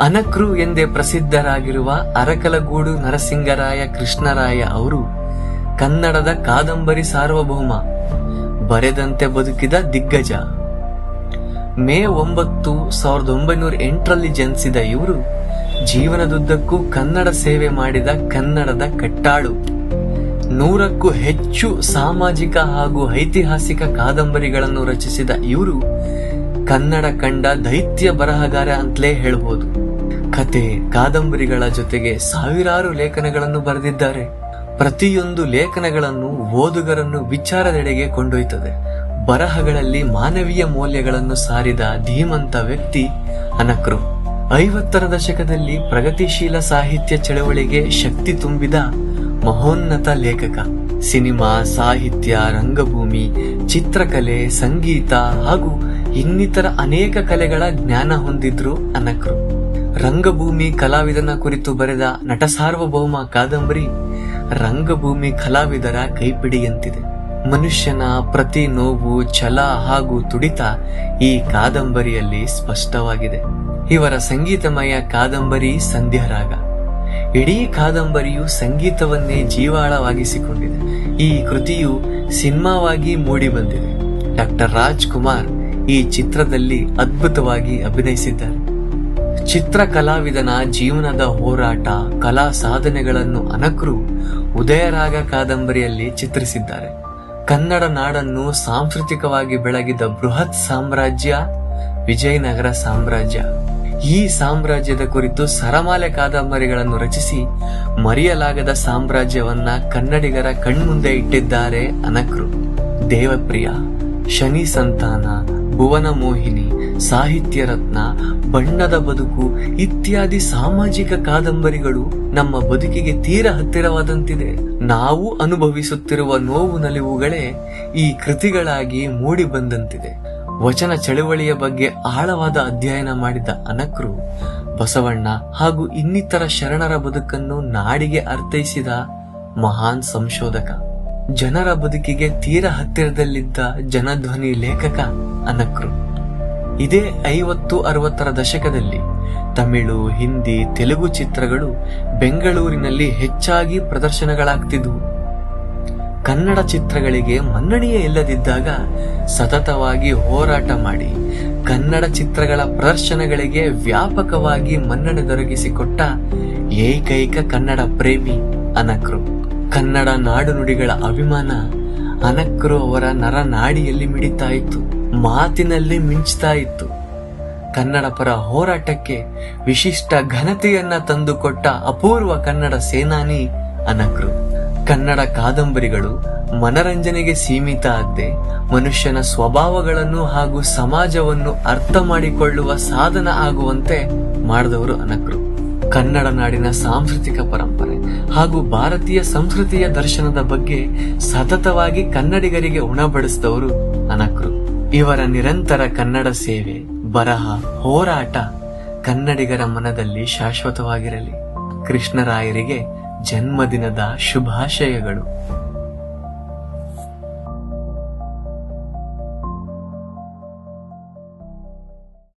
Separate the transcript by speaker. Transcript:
Speaker 1: ಅನಕ್ರು ಎಂದೇ ಪ್ರಸಿದ್ಧರಾಗಿರುವ ಅರಕಲಗೂಡು ನರಸಿಂಗರಾಯ ಕೃಷ್ಣರಾಯ ಅವರು ಕನ್ನಡದ ಕಾದಂಬರಿ ಸಾರ್ವಭೌಮ, ಬರೆದಂತೆ ಬದುಕಿದ ದಿಗ್ಗಜ. ಮೇ ಒಂಬತ್ತು ಸಾವಿರದ ಒಂಬೈನೂರ ಎಂಟರಲ್ಲಿ ಜನಿಸಿದ ಇವರು ಜೀವನದುದ್ದಕ್ಕೂ ಕನ್ನಡ ಸೇವೆ ಮಾಡಿದ ಕನ್ನಡದ ಕಟ್ಟಾಳು. ನೂರಕ್ಕೂ ಹೆಚ್ಚು ಸಾಮಾಜಿಕ ಹಾಗೂ ಐತಿಹಾಸಿಕ ಕಾದಂಬರಿಗಳನ್ನು ರಚಿಸಿದ ಇವರು ಕನ್ನಡ ಕಂಡ ದೈತ್ಯ ಬರಹಗಾರ ಅಂತಲೇ ಹೇಳ್ಬೋದು. ಕತೆ ಕಾದಂಬರಿಗಳ ಜೊತೆಗೆ ಸಾವಿರಾರು ಲೇಖನಗಳನ್ನು ಬರೆದಿದ್ದಾರೆ. ಪ್ರತಿಯೊಂದು ಲೇಖನಗಳನ್ನು ಓದುಗರನ್ನು ವಿಚಾರದೆಡೆಗೆ ಕೊಂಡೊಯ್ತದೆ. ಬರಹಗಳಲ್ಲಿ ಮಾನವೀಯ ಮೌಲ್ಯಗಳನ್ನು ಸಾರಿದ ಧೀಮಂತ ವ್ಯಕ್ತಿ ಅನಕ್ರು. ಐವತ್ತರ ದಶಕದಲ್ಲಿ ಪ್ರಗತಿಶೀಲ ಸಾಹಿತ್ಯ ಚಳವಳಿಗೆ ಶಕ್ತಿ ತುಂಬಿದ ಮಹೋನ್ನತ ಲೇಖಕ. ಸಿನಿಮಾ, ಸಾಹಿತ್ಯ, ರಂಗಭೂಮಿ, ಚಿತ್ರಕಲೆ, ಸಂಗೀತ ಹಾಗೂ ಇನ್ನಿತರ ಅನೇಕ ಕಲೆಗಳ ಜ್ಞಾನ ಹೊಂದಿದ್ರು ಅನಕ್ರು. ರಂಗಭೂಮಿ ಕಲಾವಿದನ ಕುರಿತು ಬರೆದ ನಟ ಸಾರ್ವಭೌಮ ಕಾದಂಬರಿ ರಂಗಭೂಮಿ ಕಲಾವಿದರ ಕೈಪಿಡಿಯಂತಿದೆ. ಮನುಷ್ಯನ ಪ್ರತಿ ನೋವು, ಛಲ ಹಾಗೂ ತುಡಿತ ಈ ಕಾದಂಬರಿಯಲ್ಲಿ ಸ್ಪಷ್ಟವಾಗಿದೆ. ಇವರ ಸಂಗೀತಮಯ ಕಾದಂಬರಿ ಸಂಧ್ಯಾರಾಗ. ಇಡೀ ಕಾದಂಬರಿಯು ಸಂಗೀತವನ್ನೇ ಜೀವಾಳವಾಗಿಸಿಕೊಂಡಿದೆ. ಈ ಕೃತಿಯು ಸಿನಿಮಾವಾಗಿ ಮೂಡಿಬಂದಿದೆ. ಡಾಕ್ಟರ್ ರಾಜ್ಕುಮಾರ್ ಈ ಚಿತ್ರದಲ್ಲಿ ಅದ್ಭುತವಾಗಿ ಅಭಿನಯಿಸಿದ್ದಾರೆ. ಚಿತ್ರ ಕಲಾವಿದನ ಜೀವನದ ಹೋರಾಟ, ಕಲಾ ಸಾಧನೆಗಳನ್ನು ಅನಕ್ರು ಉದಯರಾಗ ಕಾದಂಬರಿಯಲ್ಲಿ ಚಿತ್ರಿಸಿದ್ದಾರೆ. ಕನ್ನಡ ನಾಡನ್ನು ಸಾಂಸ್ಕೃತಿಕವಾಗಿ ಬೆಳಗಿದ ಬೃಹತ್ ಸಾಮ್ರಾಜ್ಯ, ವಿಜಯನಗರ ಸಾಮ್ರಾಜ್ಯ. ಈ ಸಾಮ್ರಾಜ್ಯದ ಕುರಿತು ಸರಮಾಲೆ ಕಾದಂಬರಿಗಳನ್ನು ರಚಿಸಿ ಮರೆಯಲಾಗದ ಸಾಮ್ರಾಜ್ಯವನ್ನ ಕನ್ನಡಿಗರ ಕಣ್ಮುಂದೆ ಇಟ್ಟಿದ್ದಾರೆ ಅನಕ್ರು. ದೇವಪ್ರಿಯ, ಶನಿ ಸಂತಾನ, ಭುವನ ಮೋಹಿನಿ ಸಾಹಿತ್ಯ ರತ್ನ, ಬಣ್ಣದ ಬದುಕು ಇತ್ಯಾದಿ ಸಾಮಾಜಿಕ ಕಾದಂಬರಿಗಳು ನಮ್ಮ ಬದುಕಿಗೆ ತೀರ ಹತ್ತಿರವಾದಂತಿದೆ. ನಾವು ಅನುಭವಿಸುತ್ತಿರುವ ನೋವು ನಲಿವುಗಳೇ ಈ ಕೃತಿಗಳಾಗಿ ಮೂಡಿ ಬಂದಂತಿದೆ ವಚನ ಚಳುವಳಿಯ ಬಗ್ಗೆ ಆಳವಾದ ಅಧ್ಯಯನ ಮಾಡಿದ ಅನಕ್ರು, ಬಸವಣ್ಣ ಹಾಗೂ ಇನ್ನಿತರ ಶರಣರ ಬದುಕನ್ನು ನಾಡಿಗೆ ಅರ್ಥೈಸಿದ ಮಹಾನ್ ಸಂಶೋಧಕ. ಜನರ ಬದುಕಿಗೆ ತೀರ ಹತ್ತಿರದಲ್ಲಿದ್ದ ಜನಧ್ವನಿ ಲೇಖಕ ಅನಕ್ರು. ಇದೇ ಐವತ್ತು ಅರವತ್ತರ ದಶಕದಲ್ಲಿ ತಮಿಳು, ಹಿಂದಿ, ತೆಲುಗು ಚಿತ್ರಗಳು ಬೆಂಗಳೂರಿನಲ್ಲಿ ಹೆಚ್ಚಾಗಿ ಪ್ರದರ್ಶನಗಳಾಗ್ತಿದ್ವು. ಕನ್ನಡ ಚಿತ್ರಗಳಿಗೆ ಮನ್ನಣೆಯೇ ಇಲ್ಲದಿದ್ದಾಗ ಸತತವಾಗಿ ಹೋರಾಟ ಮಾಡಿ ಕನ್ನಡ ಚಿತ್ರಗಳ ಪ್ರದರ್ಶನಗಳಿಗೆ ವ್ಯಾಪಕವಾಗಿ ಮನ್ನಣೆ ದೊರಕಿಸಿಕೊಟ್ಟ ಏಕೈಕ ಕನ್ನಡ ಪ್ರೇಮಿ ಅನಕೃ. ಕನ್ನಡ ನಾಡು ನುಡಿಗಳ ಅಭಿಮಾನ ಅನಕ್ರು ಅವರ ನರನಾಡಿಯಲ್ಲಿ ಮಿಡಿತಾ ಇತ್ತು. ಮಾತಿನಲ್ಲಿ ಮಿಂಚ್ತಾ ಇತ್ತು. ಕನ್ನಡ ಪರ ಹೋರಾಟಕ್ಕೆ ವಿಶಿಷ್ಟ ಘನತೆಯನ್ನ ತಂದುಕೊಟ್ಟ ಅಪೂರ್ವ ಕನ್ನಡ ಸೇನಾನಿ ಅನಕ್ರು. ಕನ್ನಡ ಕಾದಂಬರಿಗಳು ಮನರಂಜನೆಗೆ ಸೀಮಿತ ಆದ್ದೆ ಮನುಷ್ಯನ ಸ್ವಭಾವಗಳನ್ನು ಹಾಗೂ ಸಮಾಜವನ್ನು ಅರ್ಥ ಮಾಡಿಕೊಳ್ಳುವ ಸಾಧನ ಆಗುವಂತೆ ಮಾಡಿದವರು ಅನಕ್ರು. ಕನ್ನಡ ನಾಡಿನ ಸಾಂಸ್ಕೃತಿಕ ಪರಂಪರೆ ಹಾಗೂ ಭಾರತೀಯ ಸಂಸ್ಕೃತಿಯ ದರ್ಶನದ ಬಗ್ಗೆ ಸತತವಾಗಿ ಕನ್ನಡಿಗರಿಗೆ ಉಣಬಡಿಸಿದವರು ಅನಕೃ ಇವರ ನಿರಂತರ ಕನ್ನಡ ಸೇವೆ, ಬರಹ, ಹೋರಾಟ ಕನ್ನಡಿಗರ ಮನದಲ್ಲಿ ಶಾಶ್ವತವಾಗಿರಲಿ. ಕೃಷ್ಣರಾಯರಿಗೆ ಜನ್ಮದಿನದ ಶುಭಾಶಯಗಳು.